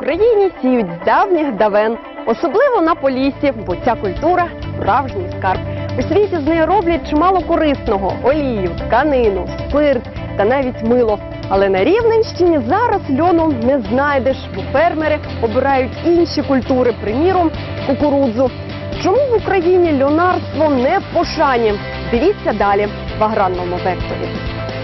Україні сіють з давніх давен, особливо на Поліссі, бо ця культура справжній скарб. У світі з нею роблять чимало корисного: олію, тканину, спирт та навіть мило. Але на Рівненщині зараз льону не знайдеш, бо фермери обирають інші культури, приміром кукурудзу. Чому в Україні льонарство не в пошані? Дивіться далі в аграрному векторі.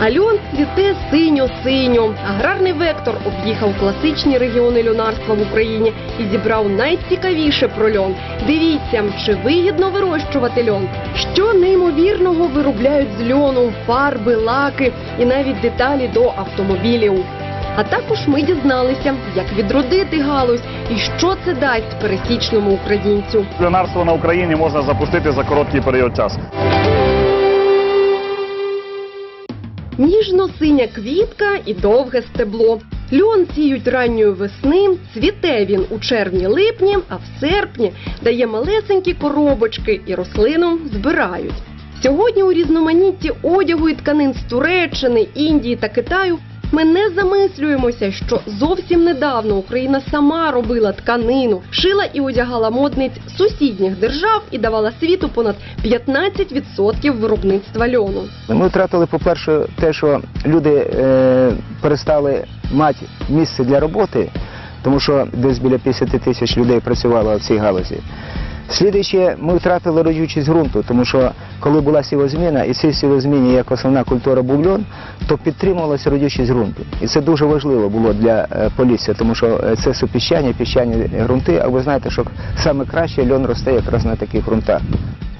Альон цвіте синьо-синьо. Аграрний вектор об'їхав класичні регіони льонарства в Україні і зібрав найцікавіше про льон. Дивіться, чи вигідно вирощувати льон, що неймовірного виробляють з льону, фарби, лаки і навіть деталі до автомобілів. А також ми дізналися, як відродити галузь і що це дасть пересічному українцю. Льонарство на Україні можна запустити за короткий період часу. Ніжно-синя квітка і довге стебло. Льон сіють ранньої весни, цвіте він у червні-липні, а в серпні дає малесенькі коробочки і рослину збирають. Сьогодні у різноманітті одягу і тканин з Туреччини, Індії та Китаю ми не замислюємося, що зовсім недавно Україна сама робила тканину, шила і одягала модниць сусідніх держав і давала світу понад 15% виробництва льону. Ми втратили, по-перше, те, що люди е, перестали мати місце для роботи, тому що десь біля 50 тисяч людей працювало в цій галузі. Слідуюче, ми втратили родючість ґрунту, тому що коли була сівозміна, і цій сівозміні як основна культура був льон, то підтримувалася родючість ґрунту. І це дуже важливо було для е, Полісся, тому що е, це супіщання, піщані ґрунти, а ви знаєте, що саме краще льон росте якраз на таких ґрунтах.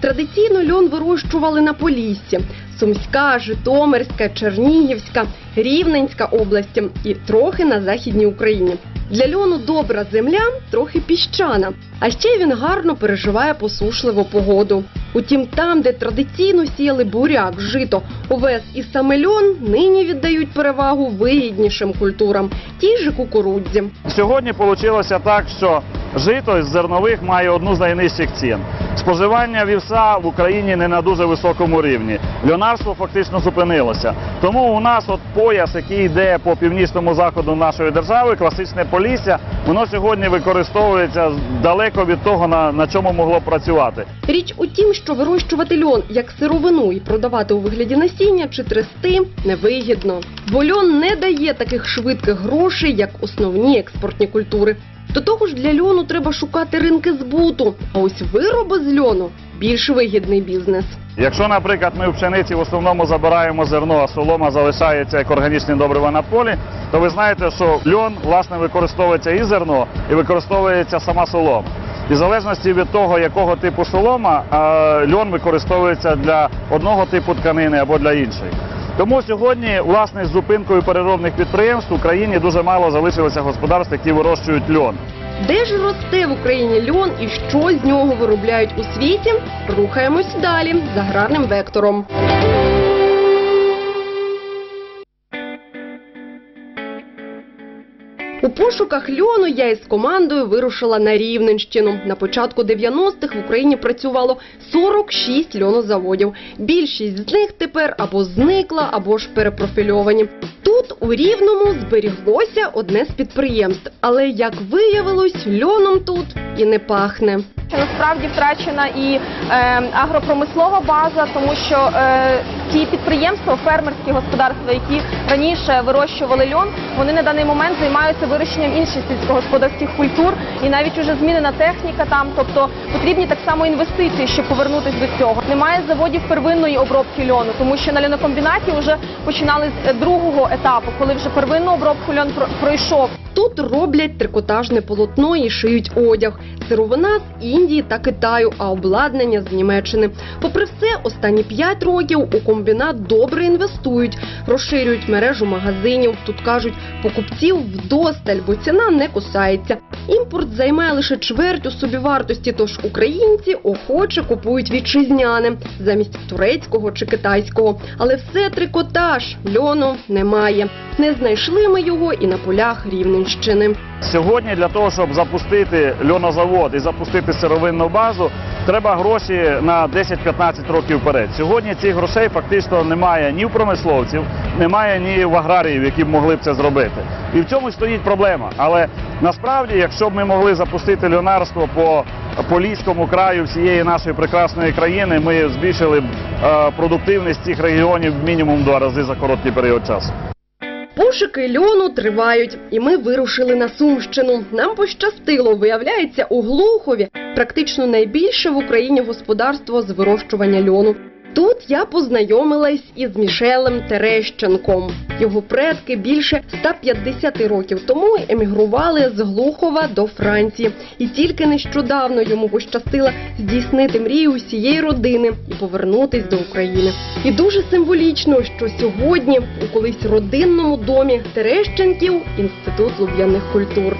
Традиційно льон вирощували на Поліссі. Сумська, Житомирська, Чернігівська, Рівненська області і трохи на Західній Україні. Для льону добра земля трохи піщана, а ще він гарно переживає посушливу погоду. Утім, там, де традиційно сіяли буряк, жито, овес і саме льон, нині віддають перевагу вигіднішим культурам, тій же кукурудзі. Сьогодні вийшло так, що жито з зернових має одну з найнижчих цін. Споживання вівса в Україні не на дуже високому рівні. Льонарство фактично зупинилося. Тому у нас от пояс, який йде по північному заходу нашої держави, класичне полісся, воно сьогодні використовується далеко від того, на, на чому могло працювати. Річ у тім, що вирощувати льон як сировину і продавати у вигляді насіння чи трести невигідно. Бо льон не дає таких швидких грошей, як основні експортні культури. До того ж, для льону треба шукати ринки збуту. А ось вироби з льону більш вигідний бізнес. Якщо, наприклад, ми в пшениці в основному забираємо зерно, а солома залишається як органічне добриво на полі, то ви знаєте, що льон власне використовується і зерно, і використовується сама солома. І в залежності від того, якого типу солома, льон використовується для одного типу тканини або для іншої. Тому сьогодні, власне, з зупинкою переробних підприємств в Україні дуже мало залишилося господарств, які вирощують льон. Де ж росте в Україні льон і що з нього виробляють у світі? Рухаємось далі з аграрним вектором. У пошуках льону я із командою вирушила на Рівненщину. На початку 90-х в Україні працювало 46 льонозаводів. Більшість з них тепер або зникла, або ж перепрофільовані. Тут у Рівному зберіглося одне з підприємств, але як виявилось, льоном тут і не пахне. насправді втрачена і е, агропромислова база, тому що е, ті підприємства, фермерські господарства, які раніше вирощували льон, вони на даний момент займаються вирощенням інших сільськогосподарських культур, і навіть уже змінена техніка там, тобто потрібні так само інвестиції, щоб повернутися до цього. Немає заводів первинної обробки льону, тому що на льонокомбінаті вже починали з другого етапу, коли вже первинну обробку льон про- пройшов. Тут роблять трикотажне полотно і шиють одяг. Сировина з Індії та Китаю, а обладнання з Німеччини. Попри все, останні 5 років у комбінат добре інвестують, розширюють мережу магазинів. Тут кажуть, покупців вдосталь, бо ціна не кусається. Імпорт займає лише чверть у собівартості, тож українці охоче купують вітчизняне замість турецького чи китайського. Але все трикотаж, льону немає. Не знайшли ми його і на полях Рівненщини. Сьогодні для того, щоб запустити льонозавод і запустити сировинну базу, треба гроші на 10-15 років вперед. Сьогодні цих грошей фактично немає ні в промисловців, немає ні в аграріїв, які б могли б це зробити. І в цьому стоїть проблема. Але насправді, якщо б ми могли запустити льонарство по Поліському краю всієї нашої прекрасної країни, ми збільшили е, продуктивність цих регіонів мінімум два рази за короткий період часу. Пошуки льону тривають, і ми вирушили на Сумщину. Нам пощастило, виявляється, у Глухові практично найбільше в Україні господарство з вирощування льону. Тут я познайомилась із Мішелем Терещенком. Його предки більше 150 років тому емігрували з Глухова до Франції, і тільки нещодавно йому пощастило здійснити мрію усієї родини і повернутись до України. І дуже символічно, що сьогодні у колись родинному домі Терещенків інститут луб'яних культур.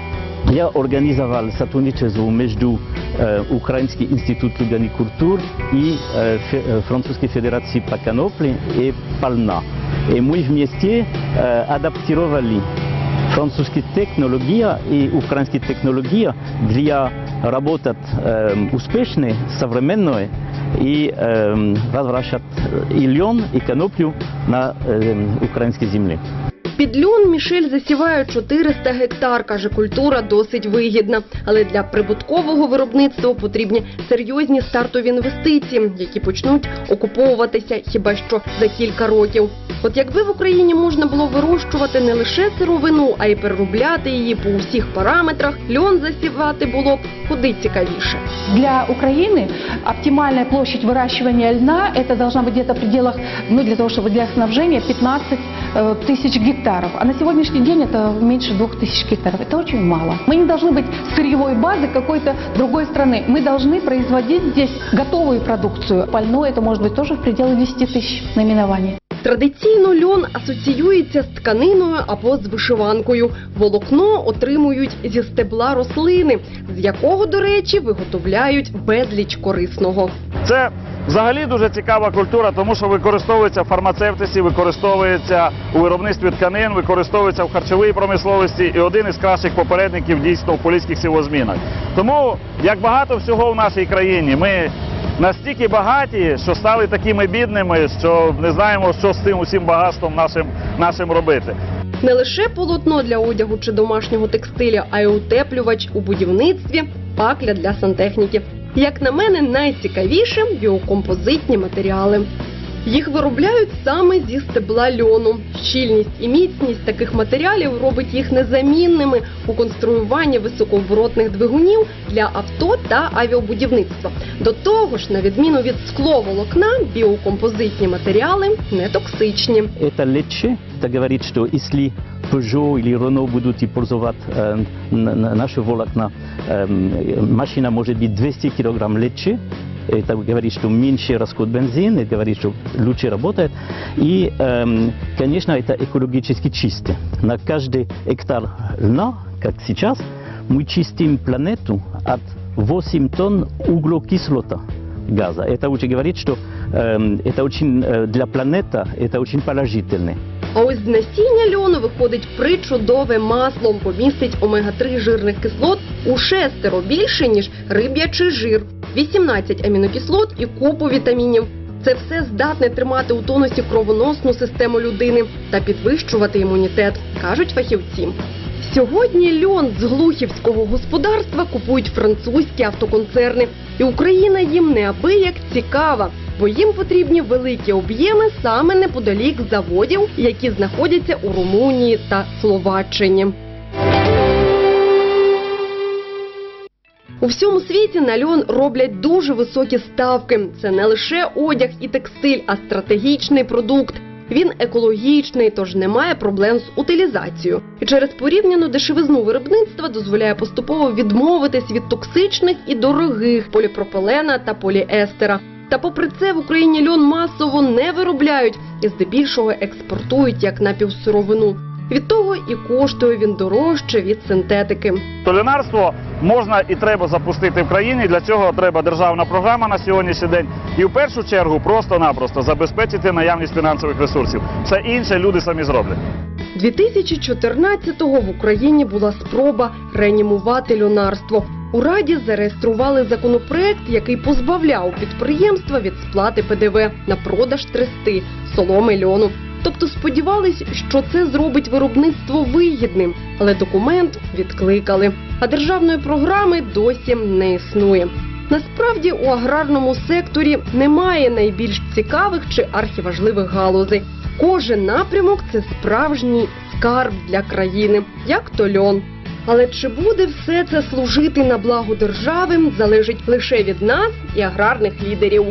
Я організував сотрудничество між е, Український інститут Любляних культур і е, Фе- е, Французької по коноплі і пальна. І ми вместе е, адаптували французькі технології і українські технології для роботи е, успішної, современної і е, возвращати і льон, і коноплю на е, українській землі. Під льон Мішель засіває 400 гектар, каже, культура досить вигідна. Але для прибуткового виробництва потрібні серйозні стартові інвестиції, які почнуть окуповуватися хіба що за кілька років. От якби в Україні можна було вирощувати не лише сировину, а й переробляти її по усіх параметрах, льон засівати було б куди цікавіше. Для Украины оптимальная площадь выращивания льна это должна быть где-то в пределах, ну для того, чтобы для снабжения 15 э, тысяч гектаров. А на сегодняшний день это меньше двух тысяч гектаров. Это очень мало. Мы не должны быть сырьевой базой какой-то другой страны. Мы должны производить здесь готовую продукцию. Пальное это может быть тоже в пределах 10 тысяч наименований. Традиційно льон асоціюється з тканиною або з вишиванкою. Волокно отримують зі стебла рослини, з якого, до речі, виготовляють безліч корисного. Це взагалі дуже цікава культура, тому що використовується в фармацевтиці, використовується у виробництві тканин, використовується в харчовій промисловості і один із кращих попередників дійсно в поліських сівозмінах. Тому як багато всього в нашій країні, ми настільки багаті, що стали такими бідними, що не знаємо, що з цим усім багатством нашим, нашим робити. Не лише полотно для одягу чи домашнього текстиля, а й утеплювач у будівництві, пакля для сантехніки. Як на мене, найцікавіше біокомпозитні матеріали. Їх виробляють саме зі стебла льону. Щільність і міцність таких матеріалів робить їх незамінними у конструюванні високооборотних двигунів для авто та авіабудівництва. До того ж, на відміну від скловолокна, біокомпозитні матеріали не токсичні. Это легче, это говорит, что если Peugeot или Renault будут использовать э, н- н- наши волокна, э, машина может быть 200 килограмм легче, это говорит, что меньше расход бензина, это говорит, что лучше работает. И, эм, конечно, это экологически чисто. На каждый гектар льна, как сейчас, мы чистим планету от 8 тонн углекислота газа. Это уже говорит, что эм, это очень э, для планеты это очень положительно. А ось з насіння льону виходить причудове масло, бо містить омега-3 жирних кислот у шестеро більше, ніж риб'ячий жир, 18 амінокислот і купу вітамінів. Це все здатне тримати у тонусі кровоносну систему людини та підвищувати імунітет, кажуть фахівці. Сьогодні льон з глухівського господарства купують французькі автоконцерни, і Україна їм неабияк цікава, бо їм потрібні великі об'єми саме неподалік заводів, які знаходяться у Румунії та Словаччині. У всьому світі на льон роблять дуже високі ставки. Це не лише одяг і текстиль, а стратегічний продукт. Він екологічний, тож немає проблем з утилізацією. І через порівняну дешевизну виробництва дозволяє поступово відмовитись від токсичних і дорогих поліпропилена та поліестера. Та попри це в Україні льон масово не виробляють і здебільшого експортують як напівсировину. Від того і коштує він дорожче від синтетики. Толінарство можна і треба запустити в країні. Для цього треба державна програма на сьогоднішній день. І в першу чергу просто-напросто забезпечити наявність фінансових ресурсів. Все інше люди самі зроблять. 2014-го в Україні була спроба реанімувати льонарство. У Раді зареєстрували законопроект, який позбавляв підприємства від сплати ПДВ на продаж трести, соломи льону. Тобто сподівались, що це зробить виробництво вигідним, але документ відкликали. А державної програми досі не існує. Насправді у аграрному секторі немає найбільш цікавих чи архіважливих галузей. Кожен напрямок це справжній скарб для країни, як то льон. Але чи буде все це служити на благо держави, залежить лише від нас і аграрних лідерів.